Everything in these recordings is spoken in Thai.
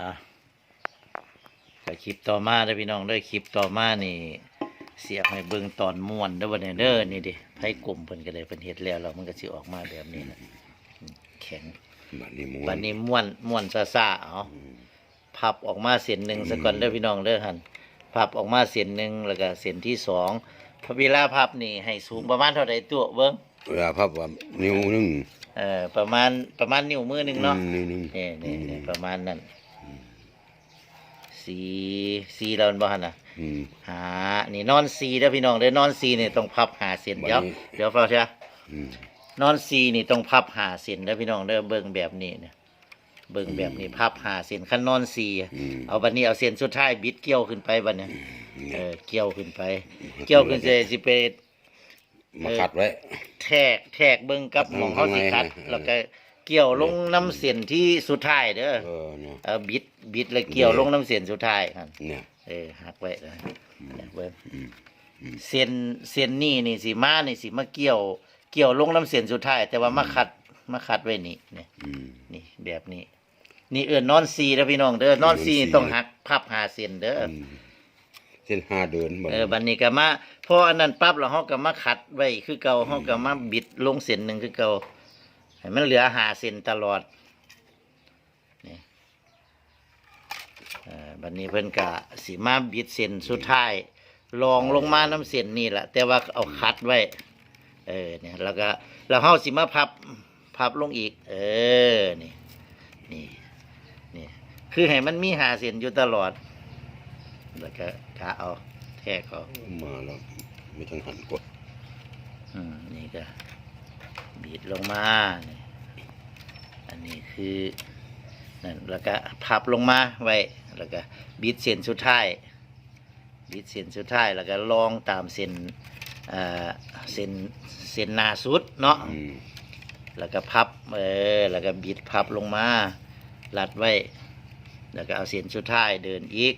อะก็คลิปต่อมาเด้อพี่น้องเด้อคลิปต่อมานี่ เสียบให้เบิ่งตอนม่วนเด้อวันนี้เด้อนี่ดิไผกลมเพิ่นก็เลยเพิ่นเฮ็ดแล้วแล้วมันก็สิออกมาแบบนี้นะอืมแข็งบัดนี้ม้วบัดนนี้ม่วนม่วนซ่าๆเอาพับออกมาเส้นหนึ่งซะก่อนเด้อพี่น้องเด้อหั่นพับออกมาเส้นหนึ่งแล้วก็เส้นที่สองพอเวลาพับนี่ให้สูงประมาณเท่าใดตัวเบิ่งเวลาพับว่านิ้วหนึงเอ่อประมาณประมาณนิ้วมือหนึงเนาะอืมนิ้วหนึงนี่นี่นี่ประมาณนั้น สีสีแล้วมันบ่หั่นน่ะอืม หานี่นอนซีเด้อพี่น้องเด้อนอนซีนี่ต้องพับหาเส้นบัดเดี๋ยวนี้ เดี๋ยวเฝ้าใช่อืมนอนซีนี่ต้องพับหาเส้นเด้อพี่น้องเด้อเบิ่งแบบนี้เนี่ยเบิ่งแบบนี้พับหาเส้นคันนอนซีอืมเอาบัดนี้เอาเส้นสุดท้ายบิดเกี่ยวขึ้นไปบัดเนี้ยเออเกี่ยวขึ้นไป เกี่ยวขึ้นเสร็จสิไป มาคัดไว้ แทกแทกเบิ่งกับหมองเขาสิคัดข้างในแล้วก็ เกี่ยวลงน้ำเส้นที่สุดท้ายเด้อเออเนี่ยเอาบิดบิดแล้วเกี่ยวลงน้ำเส้นสุดท้ายครับเนี่ยเออหักไว้นะเนี่ยเบิ่งอืมเส้นเส้นนี่นี่สิมานี่สิมาเกี่ยว เกี่ยวลงน้ำเส้นสุดท้าย แต่ว่ามาคัดมาคัดไว้นี่นี่อืมนี่แบบนี้ นี่เอื้อนนอนซีแล้วพี่น้องเด้อนอนซีนอนซีต้องหักพับหาเส้นเด้อออืมเส้นห้าเดินเออบัดนี้ก็มาพออันนั้นปั๊บแล้วเฮาก็มาคัดไว้คือเก่าเฮาก็มาบิดลงเส้นหนึ่งคือเก่า ให้มันเหลือหาเส้นตลอดนี่เออบัดนี้เพิ่นก็สิมาบิดเส้นสุดท้ายลองลงมาน้ำเส้นนี่แหละแต่ว่าเอาคัดไว้ เออเนี่ยแล้วก็แล้วเฮาสิมาพับพับลงอีก เออนี่นี่นี่คือให้มันมีหาเส้นอยู่ตลอด แล้วก็กะเอา แทกเอามาแล้วไม่ต้องหันกดอืมนี่ก็ บีดลงมานี่อันนี้คือนั่นแล้วก็พับลงมาไว้ แล้วก็บีดเส้นสุดท้ายบีดเส้นสุดท้าย แล้วก็ลองตามเส้นเอ่อเส้นเส้นหนาสุดเนาะอืมแล้วก็พับเออแล้วก็บิดพับลงมารัดไว้ แล้วก็เอาเส้นสุดท้ายเดินอีก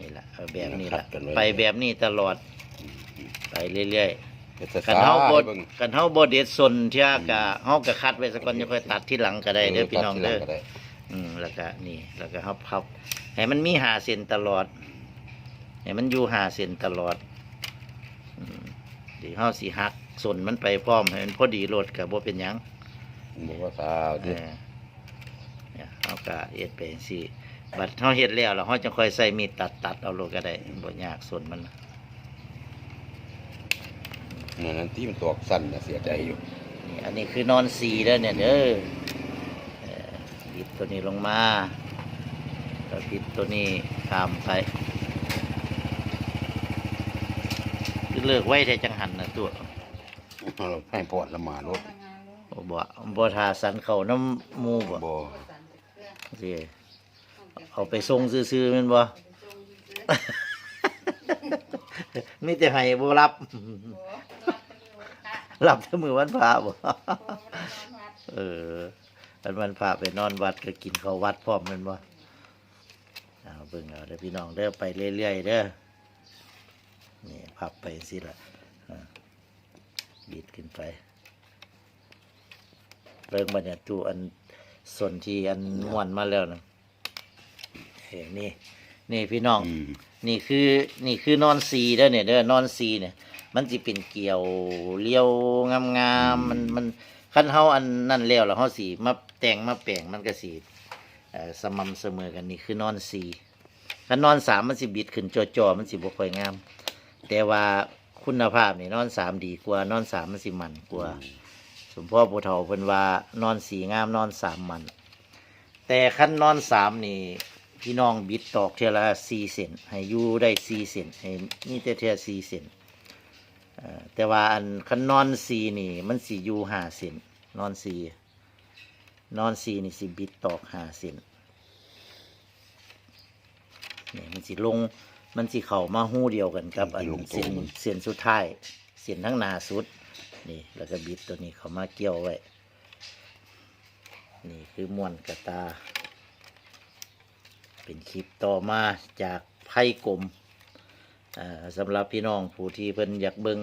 นี่แหละเอาแบบนี้แหละไปแบบนี้ตลอดไปเรื่อยๆเฮ็ดช้าๆ กันเฮาบดให้บิ่งกันเฮาบดเด็ดสนเที่ยกะเฮาก็คัดไว้สักก่อนจะค่อยตัดที่หลังก็ได้เด้อพี่น้องเด้อตัทีหลัก็ไอืมแล้วก็นี่แล้วก็เฮาพับให้มันมีหาเส้นตลอดให้มันอยู่หาเส้นตลอดอืมเดี๋ยวเฮาสิหักสนมันไปพร้อมให้มันพอดีโลดก็บ่เป็นหยังบอกว่าสาวเอดิอเนี่ยเฮาก็เฮ็ดไปจังซี่บัดเฮาเฮ็ดแล้วแล้วเฮาจะค่อยใส่มีดตัดตัดเอาโลดก็ได้บ่ยากสนมัน นั่นนั่นที่มันตอกสั้นน่ะเสียใจอยู่นี่อันนี้คือนอนสีเด้อเนี่ยเด้อเอ่อบิดตัวนี้ลงมาแล้วบิดตัวนี้ข้ามไปคือเลิกไว้แต่จังหันนะตัวเราให้ปอดละหมาดรถบ่บ่บ่ทาสันเขาน้ำหมูบ่บ่สิเอาไปส่งซื้อๆแม่นบ่มีแต่ให้บ่รับ รับแต่มือวันพระบ่เออวันวันพระไปนอนวัดก็กินข้าววัดพร้อมแมันบ่เอาเบิ่งเอาเด้อพี่น้องเด้อไปเรื่อยๆเด้อนี่พับไปสิละอ่าบิดขึ้นไปเบิ่งบัดเนี่ยตูอันส่วนที่อันม้วนมาแล้วนะเอ้นี่ นี่พี่น้องอืมนี่คือ นี่คือนอนซีเด้อเนี่ยเด้อนอนซีเนี่ย มันสิเป็นเกี่ยวเลี้ยวงามๆมันมันคันเฮาอันนั่นแล้วแล้วเฮาสิมาแต่งมาแปลงมันก็สิเอ่อสม่ำเสมอกันนี่คือนอนซีคันนอนสามมันสิบิดขึ้นจอๆมันสิบ่ค่อยงาม แต่ว่าคุณภาพนี่นอนสามดีกว่านอนสามมันสิมันกว่า สมพ่อผู้เฒ่าเพิ่นว่านอนสีงามนอนสามมัน แต่คันนอนสามนี่พี่น้องบิดตอกเท่าละสี่เซนให้อยู่ได้สี่เซนให้มีแต่เท่าสี่เซน เอ่อแต่ว่าอันคันนอนสีนี่ มันสีอยู่ห้าเซนนอนสีนอนสีนี่สิบิดตอกห้าเซนนี่มันสิลง มันสิเข้ามาหู้เดียวกันกับอันเส้นเส้นสุดท้ายเส้นทั้งหนาสุด นี่แล้วก็บิดตัวนี้เข้ามาเกี่ยวไว้ นี่คือม้วนกระตา เป็นคลิปต่อมาจากไพ่กลมอ่า สำหรับพี่น้องผู้ที่เพิ่นอยากเบิง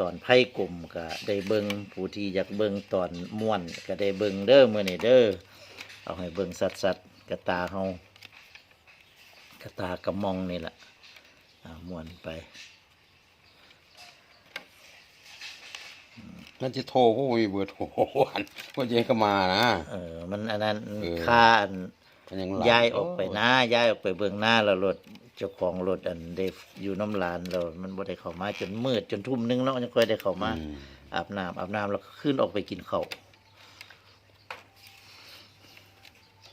ตอนไพ่กลมก็ได้เบิงผู้ที่อยากเบิงตอนม้วนก็ได้เบิงเด้อมื่อนี่เด้อเอาให้เบิงสัดสัดๆกระตาเฮากระตากระมองนี่แหละอ่าม้วนไปนั่นจะโทรพวกมีเบอร์โทรวันว่าเจ๊ก็มานะเออ มันอันนั้นเออค่าอันมันยังหลับย้ายออกไปนะย้ายออกไปเบื้องหน้าแล้วรถ เจ้าของรถอันได้อยู่น้ำลานเรามันบ่ได้เข้ามาจนมืดจนทุ่มหนึงเนาะยังค่อยได้เข้ามาอืมอาบน้ำอาบน้ำแล้วก็ขึ้นออกไปกินข้าว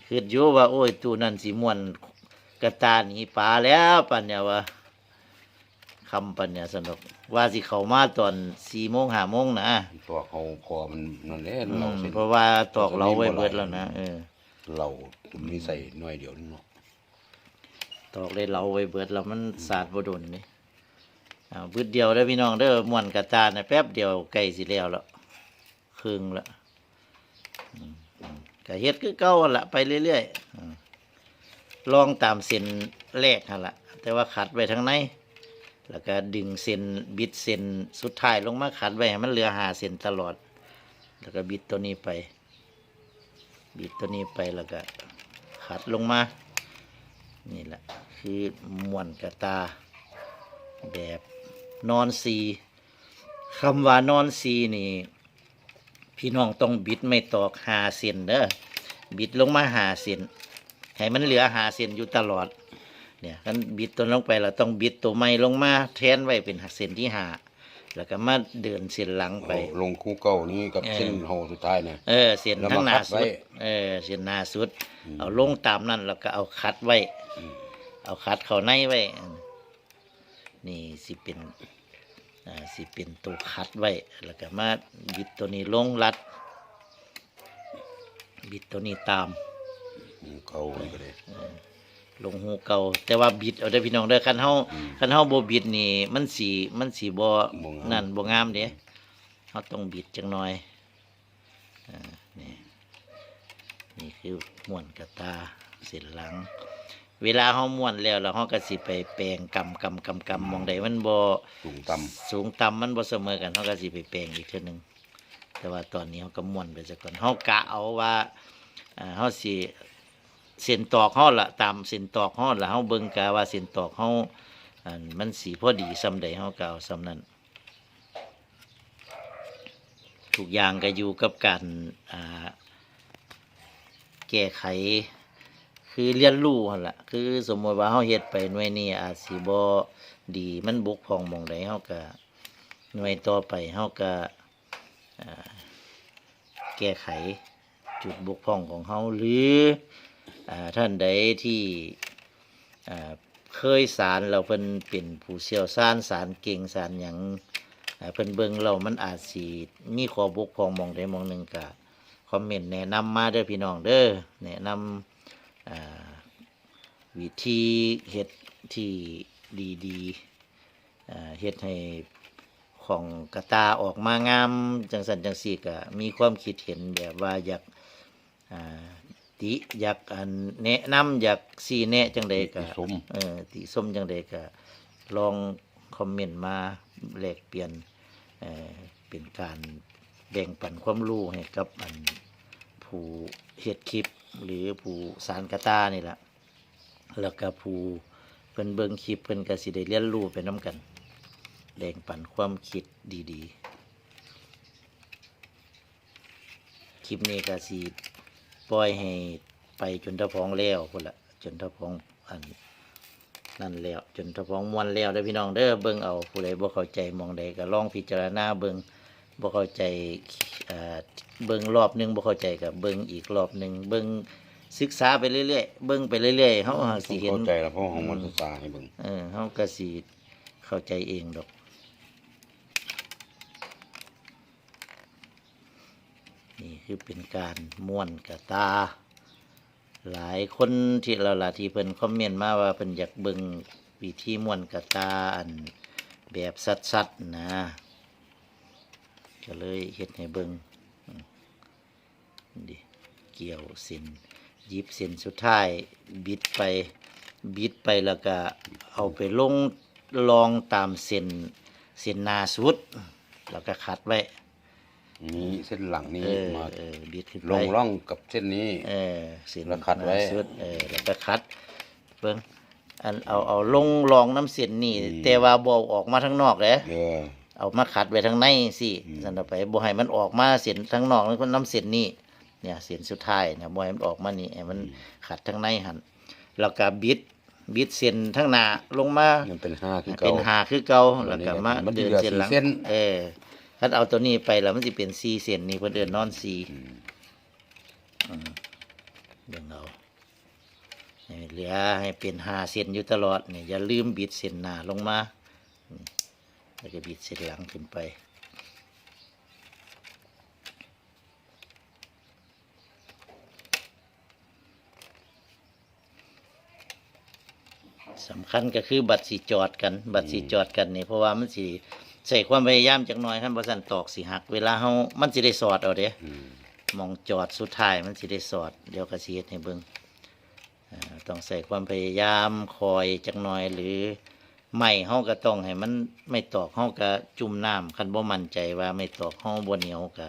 คืออยู่ว่า โอ้ยตู้นั่นสิม่วนกระตาหนีปลาแล้วปันเนี่ยว่าคำปันเนี่ยสนุกว่าสิเข้ามาตอนสี่โมงห้าโมงนะตัวเขาพอมันนั่นแหละอืเรามเส้นเพราะว่าตอกเราไว้เบิดแล้วนะเออเรามีใส่หน่อยเดียวนึงเนาะ ตอกเลยเราไว้เบิดแล้วมันสาดบ่โดนนี่อ่าบึดเดียวเด้พี่น้องเด้อม่วนกระตาเนี่ยแป๊บเดียวใกล้สิแล้วแล้วครึ่งละก็เฮ็ดคือเก่าละไปเรื่อยๆลองตามเส้นแรกหั่นละแต่ว่าขัดไว้ทางในแล้วก็ดึงเส้นบิดเส้นสุดท้ายลงมาขัดไว้ให้มันเหลือหาเส้นตลอด แล้วก็บิดตัวนี้ไป บิดตัวนี้ไปแล้วก็ขัดลงมา นี่แหละ คือม้วนกระตา แบบนอนซีคำว่านอนซีนี่ พี่น้องต้องบิดไม่ตอกหาเส้นเด้อบิดลงมาหาเส้นให้มันเหลือหาเส้นอยู่ตลอด เนี่ยกันบิดตัวลงไปเราต้องบิดตัวไม้ลงมาแทนไว้เป็นเส้นที่หาแล้วก็มาเดินเส้นหลังไปเอาลงคู่เก่านี้กับเออเส้นโฮสุดท้ายเนี่ยเออเส้นแล้วทั้งมาหน้าคัดไว้สุดเออเส้นหน้าสุดอืมเอาลงตามนั่นแล้วก็เอาคัดไว้อืม เอาคัดเข้าในไว้นี่สิเป็นอ่าสิเป็นตัวคัดไว้ แล้วก็มาบิดตัวนี้ลงรัด บิดตัวนี้ตามอืมเขานี่ก็ได้ลงหูเก่า แต่ว่าบิดเอาได้อพี่น้องเด้อคันเฮาอืมคันเฮาบ่บิดนี่ มันสีมันสีบ่บ่งามนั่นบ่งามเด้เฮาต้องบิดจังหน่อยอ่านี่นี่คือม้วนกระตาเส้นหลัง เวลาเฮาม้วนแล้วแล้วเฮาก็สิไปแปลงกำกำกำกำมองใดมันบ่สูงต่สูงต่ำมันบ่เสมอกันเฮาก็สิไปแปลงอีกเทื่อหนึง แต่ว่าตอนนี้เฮาก็ม้วนไปซะก่อนเฮากะเอาว่าอ่าเฮาสิเส้นตอกเฮาล่ะตามเส้นตอกเฮาล่ะเฮาเบิ่งกะว่าเส้นตอกเฮาอันมันสีพอดีซำใดเฮาก็เอาซำนั้นทุกอย่างก็อยู่กับการอ่าแก้ไข คือเรียนรู้หั่นละคือสมมติว่าเฮาเฮ็ดไปหน่วยนี้อาจสิบ่ดีมันบกพร่องหม่องใดเฮาก็หน่วยต่อไปเฮาก็แก้ไขจุดบกพร่องของเฮาหรือท่านใดที่เคยสารเราเพิ่นเป็นผู้เชี่ยวชาญสารเก่งสารหยังอ่าเพิ่นเบิ่งเรามันอาจสิมีข้อบกพร่องมองใดมองหนึ่งก็คอมเมนต์แนะนำมาเด้อพี่น้องเด้อแนะนำ วิธีเฮ็ดที่ดีๆอ่าเฮ็ดให้ของกระตาออกมางามจังสันจังสี่ก็มีความคิดเห็นแบบว่าอยากอ่าติอยากอันแนะนำอยากสีแนะจังใดก็ติชมเออติส้มจังใดก็ลองคอมเมนต์มาแลกเปลี่ยนเอ่อเป็นการแบ่งปันความรู้ให้กับอันผู้เฮ็ดคลิป หรือผู้สารกระตานี่แหละแล้วก็ผู้เพิ่นเบิ่งคลิปเพิ่นก็สิได้เรียนรู้ไปน้กันแบ่งปั่นความคิดดีๆ คลิปนี้ก็สิปล่อยให้ไปจนทะพองแล้วพุ่นละจนทะพองอันนั่นแล้วจนทะพองมวนแล้วเด้อพี่น้องเด้อเบิ่งเอาผู้ใดบ่เข้าใจมองใดก็ลองพิจารณาเบิ่งบ่เข้าใจ เอ่อเบิ่งรอบหนึงบ่เข้าใจกับเบิ่งอีกรอบหนึงเบิ่งศึกษาไปเรื่อยๆเบิ่งไปเรื่อยๆเฮาสิำเห็นเข้าใจแล้วเพราะของมันศึกษาให้เบิ่งเออเฮาก็สิเข้าใจเองดอกนี่คือเป็นการม่วนกระตา หลายคนที่เราล่ะที่เพิ่นคอมเมนต์มาว่าเพิ่นอยากเบิ่งวิธีม่วนกระตาอันแบบสัดๆนะ ก็เลยเฮ็ดให้เบิงอืมดิเกี่ยวเส้นหยิบเส้นสุดท้าย บิดไปบิดไปแล้วก็เอาไปลงลองตามเส้นเส้นหนาสุด แล้วก็ขัดไว้นี้เส้นหลังนี้เออมาเออบิดขึ้นลไปงร่องกับเส้นนี้ เออเส้นแล้วคัดไว้หน้าสุดเออแล้วก็คัดเบิ่งอันเอาเอาลงรองน้ำเส้นนี่อืมแต่ว่าบ่เอาออกมาทางนอกเด้เออ เอามาขัดไว้ทางในสิอืมสั่นเอาไปบ่ให้มันออกมาเส้นทางนอกแล้วก็น้ำเส้นนี่เนี่ยเส้นสุดท้ายนะบ่ให้มันออกมานี่ให้มันขัดทางในหั่นแล้วก็บิดบิดเส้นทางหน้าลงมามันเป็นห้าคือเป็เก่านหาคือเก่าอัแล้วนนี้ก็มามันสิเดินเหลือเส้นหลังสี่เส้นเออถ้าเอาตัวนี้ไปแล้วมันสิเป็น4เส้นนี่เพิ่นเอิ้นนอน4อืมเบิ่งเอาให้เหลือให้เป็นห้าเส้นอยู่ตลอดเนี่ยอย่าลืมบิดเส้นหน้าลงมานี่ แล้วก็บิดเส้นหลังขึ้นไป สำคัญก็คือบัตรสีจอดกัน บัตรสีจอดกันนี่เพราะว่ามันสีใส่ความพยายามจักหน่อยขั้นบริษันตอกสีหัก เวลาเฮามันสิได้สอดเอาเด้อืมมองจอดสุดท้ายมันสิได้สอด เดี๋ยวกระสีให้เบิ่งอ่าต้องใส่ความพยายามคอยจักหน่อยหรือ ไม่เฮาก็ต้องให้มันไม่ตอกเฮาก็จุ่มน้ำคันบ่มั่นใจว่าไม่ตอกเฮาบ่เหนียวก็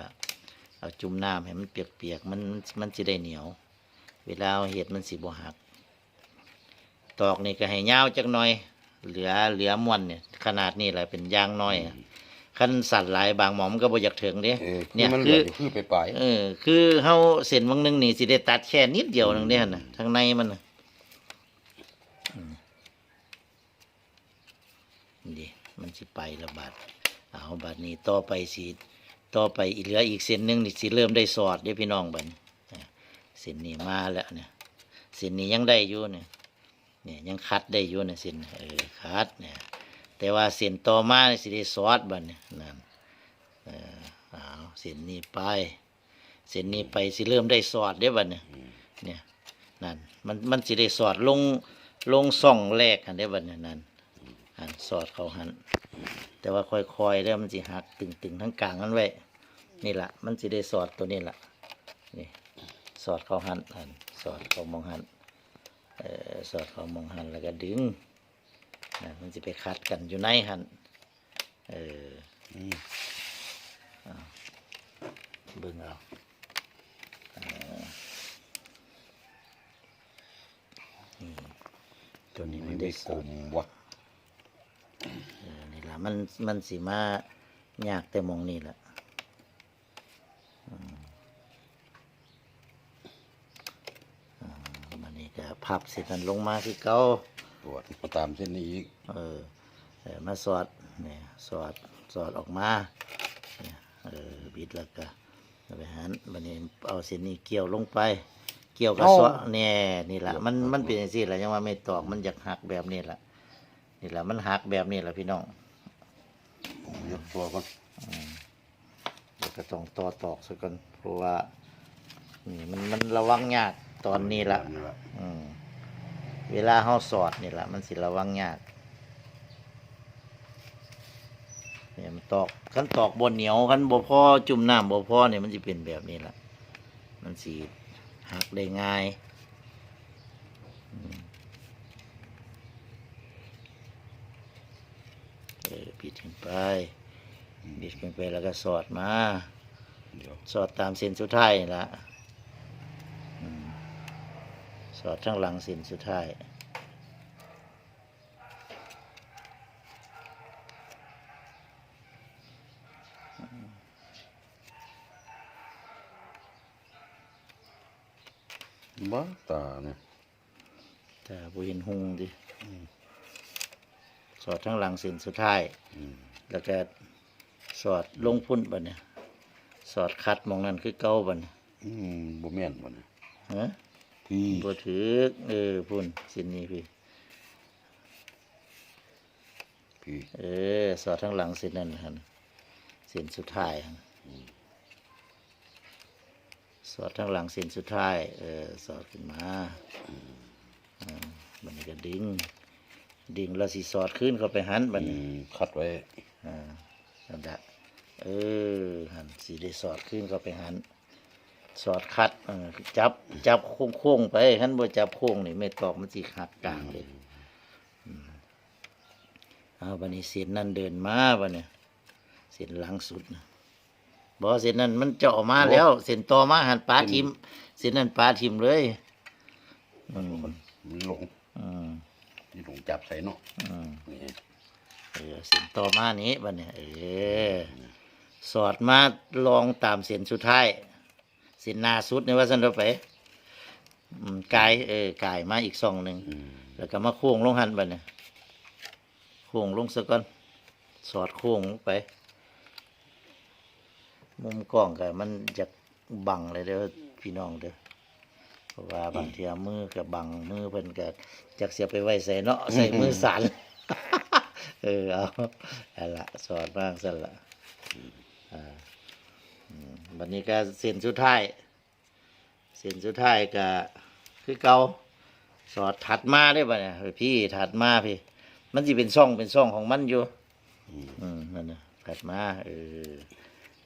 เอาจุ่มน้ำให้มันเปียกๆมันมันสิได้เหนียว เวลาเอาเฮ็ดมันสิบ่หัก ตอกนี่ก็ให้ยาวจักหน่อย เหลือเหลือม้วนเนี่ยขนาดนี้แหละเป็นยางน้อยอะคันสั่นหลายบางหมอมนก็บ่อยากถึงเด้เออคือเนี่ยมันเหคืลือออยู่คือไปปลายเออคือเฮาเส้นวังหนึงนี่สิได้ตัดแค่นิดเดียวหนึงเด้หั่นน่ะทางในมันน่ะอืม นี่มันสิไประบาดเอาบาดนี้ต่อไปสิต่อไปอีกเหลืออีกเส้นหนึงนี่สิเริ่มได้สอดเด้พี่น้องบัดนี้เส้นนี้มาแล้วเนี่ยเส้นนี้ยังได้อยู่เนี่ยเนี่ยยังคัดได้อยู่เนะเส้นเออคัดเนี่ยแต่ว่าเส้นต่อมาสิได้ซอสบัดเนี่ยนั่นเออเอาเส้นนี้ไปเส้นนี้ไปสิเริ่มได้ซอสได้บัดเนี่ยเนี่ยนั่นมันมันสิได้ซอสลงลงซ่องแรกหันได้บัดเนี่ยนั่น หันซอสเขาหัน แต่ว่าค่อยๆแล้วมันสิหักตึงๆทั้งกลางนั้นไว้นี่แหละมันสิได้ซอสตัวนี้แหละนี่ซอสเขาหันหันซอสเขามองหันเอ่อสอดเข้ามองหันแล้วก็ดึงนะมันจะไปคัดกันอยู่ในหันเอออืมเบิ่งเอาเอ่อนี่ตัวนี้มันไม่ได้ได้สกลอดมวะเออนี่ละ มันมันสีมายากแต่หมองนี่แหละอืมอ่ามันนี่ก็พับเสร็จนั้นลงมาคือเก่าตรวจมาตามเส้นนี้อีกเออเออมาสอดเนี่ยสอดสอดออกมาเนี่ยเออบิดแล้วก็เอาไปหันบันนี้เอาเส้นนี้เกี่ยวลงไป เกี่ยวกับสอดเนี่ยนี่แหละมันมันเป็นอย่างนี้แหละยังว่าไม่ตอกมันอยากหักแบบนี้แหละนี่แหละมันหักแบบนี้แหละพี่น้อง ยกตัวก่อนเดี๋ยวก็ต้องต่อตอกซะก่อนเพราะว่า นี่มันมันระวังยากตอนนี้ละนี่ละอืมเวลาเฮาสอดนี่แหละมันสิระวังยากเนี่ยมันตอกคันตอกบนเหนียวคันบ่พอจุ่มน้ำบ่พอเนี่ยมันสิเป็นแบบนี้ล่ะมันสิหักได้ง่ายอืมเออปิด ขึ้นไปปิดขึ้นไปแล้วก็สอดมา เดี๋ยวสอดตามเส้นสุดท้ายนี่ละอืมสอดข้างหลังเส้นสุดท้าย บ้าตาเนี่ย แต่บ่เห็นหุงดิส อดข้างหลังเส้นสุดท้ายอืมแล้วก็สอดลงพุ่นบัดเนี่ยสอดคัดหมองนั้นคือเก่าบัดเนี่ยอืมบ่แม่นบ่เนี่ยฮะพี่บ่ถือเออพุ่นเส้นนี้พี่ พี่เออ สอดข้างหลังเส้นนั้นหั่นเส้นสุดท้ายหั่นสอดข้างหลังเส้นสุดท้าย เออ สอดขึ้นมาอ่าบัดนี้ก็ดึง ดึงแล้วสิสอดขึ้นเข้าไปหันบัดอืนี้มคัดไว้อ่านั่นแหละเออหันสีได้สอดขึ้นเข้าไปหันสอดคัดเออจับจับโค้งๆไปหันบ่จับโค้งนี่ไม่ตอกมันสิหักกลางเลยอืมเอาบันนี้เส้นนั่นเดินมาบันเนี่ยเส้นหลังสุดนะบ่เส้นนั้นมันเจาะมาแล้วเส้นต่อมาหันปลาทิมเส้นนั้นปลาทิมเลยอืมมันหลง อืมนี่หลงจับใส่เนาะอืมนี่เออเส้นต่อมานี้บัดเนี่ยเออสอดมาลองตามเส้นสุดท้ายเส้นหน้าสุดในว่าสันเราไปอืมกายเออกายมาอีกซองหนึ่งอืมแล้วก็มาโค้งลงหันบัดเนี่ยโค้งลงซะก่อน สอดโค้งลงไป มุมกล้องก็มันจะบังเลยเด้อพี่น้องเด้อเพ ราะว่าบางทีมือก็บังมือเพิ่นก็จักเสียไปไว้ใส่เนาะใส่มือสันเออเอาเอาละสอดบ้างสั่นละอ่าอืมบัดนี้ก็เส้นสุดท้ายเส้นสุดท้ายก็คือเก่าสอดถัดมาได้ป่ะเนี่ยเฮ้ยพี่ถัดมาพี่ มันจะเป็นช่องเป็นช่องของมันอยู่ อืมนั่นนะถัดมาเออ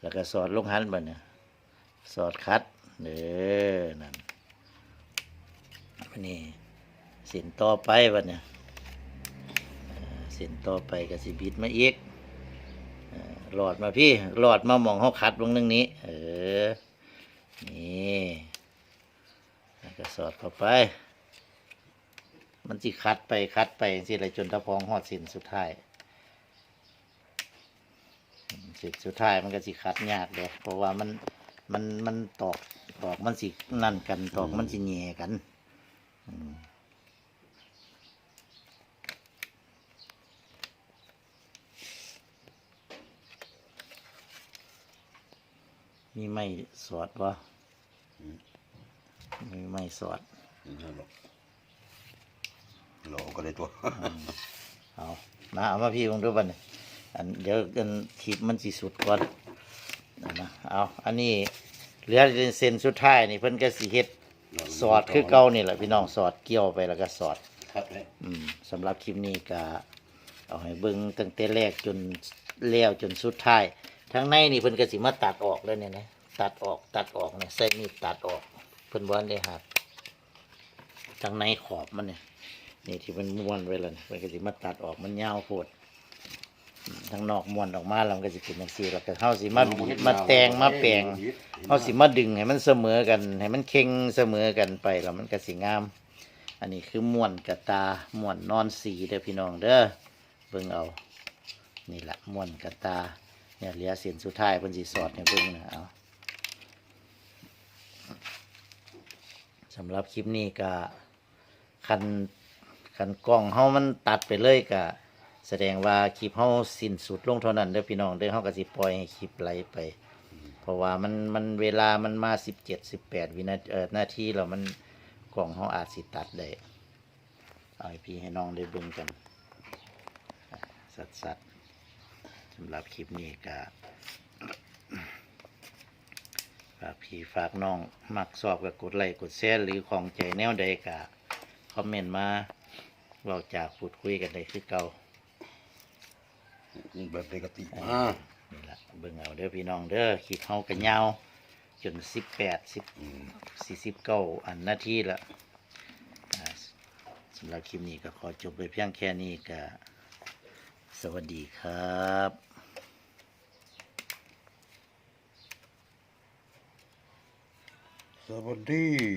แล้วก็สอดลงหันบ่เนี่ยสอดคัดเออนั่นอั นนี้ส้นต่อไปบ่เนี่ยส้นต่อไปก็สิบิดมาอีกเอ่อหลอดมาพี่หลอดมามองเขาคัดลงนึงนี้ เออ นี่ก็สอดเข้าไป มันสิคัดไปคัดไปสิอะไรจนตะพองหอดส้นสุดท้ายส้นสุดท้ายมันก็สิคัดยากเลยเพราะว่ามันมันมันตอกตอกมันสินั่นกันตอกมันสิแหย่กัน มมีไม่สอดวะมีไม่สอดนี่หลงหลงก็ได้ตัว เอามาเอามาพี่ลงด้วยบัดนอันเดี๋ยวกันคลิปมันสิสุดก่อนเอานะเอา อันนี้เหลือเส้นสุดท้ายนี่เพิ่นก็สิเฮ็ด สอดคือเก่านี่แหละพี่น้องสอดเกี่ยวไปแล้วก็สอดครับเลยอืมสำหรับคลิปนี้ก็เอาให้เบิ่งตั้งแต่แรกจนแล้วจนสุดท้ายทั้งในนี่เพิ่นก็สิมาตัดออกแล้วเนี่ยนะตัดออกตัดออกเนี่ยใส่มีดตัดออกเพิ่นบ่ทันได้หักทั้งในขอบมันเนี่ยนี่ที่มันม้วนไว้แล้วเนี่ยเพิ่นก็สิมาตัดออกมันยาวโพด อืมทั้งนอกม้วนออกมาแล้วมันก็สิเป็นจังซี่แล้วก็เฮาสิมาบีบมาแตงมาแปลงเขาสิมาดึงให้มันเสมอกัน ให้มันเข่งเสมอกันไปแล้วมันก็สิงาม อันนี้คือม่วนกระตาม่วนนอนสีเด้อพี่น้องเด้อเบิ่งเอานี่แหละม่วนกระตาเนี่ยเหลือเส้นสุดท้ายเพิ่นสิสอดให้เบิ่งนะเอาสำหรับคลิปนี้ก็คันคันกล้องเฮามันตัดไปเลยก็ แสดงว่าคลิปเฮาสิ้นสุดลงเท่านั้นเด้อพี่น้องเด้อเฮาก็สิปล่อยให้คลิปไหลไป เพราะว่ามันมันเวลามันมาสิบเจ็ดสิบแปดวินาทีเอ่อนาทีแล้วมันกล่องเขาอาจสิตัดได้เอาให้พี่ให้น้องได้เบิ่งกันอะสัดสัดๆสำหรับคลิปนี้ก็ฝากพี่ฝากน้อง มักสอบกับกดไลค์กดแชร์หรือของใจแนวใดก็คอมเมนต์มาเราจากพูดคุยกันได้คือเก่านี่ แบบปกติมานี่ละเบิ่งเอาเด้อพี่น้องเด้อคลิปเฮากันยาวจนสิบแปดสิบสี่สิบเก้าอันนาทีละอ่าสำหรับคลิปนี้ก็ขอจบไปเพียงแค่นี้ก็สวัสดีครับสวัสดี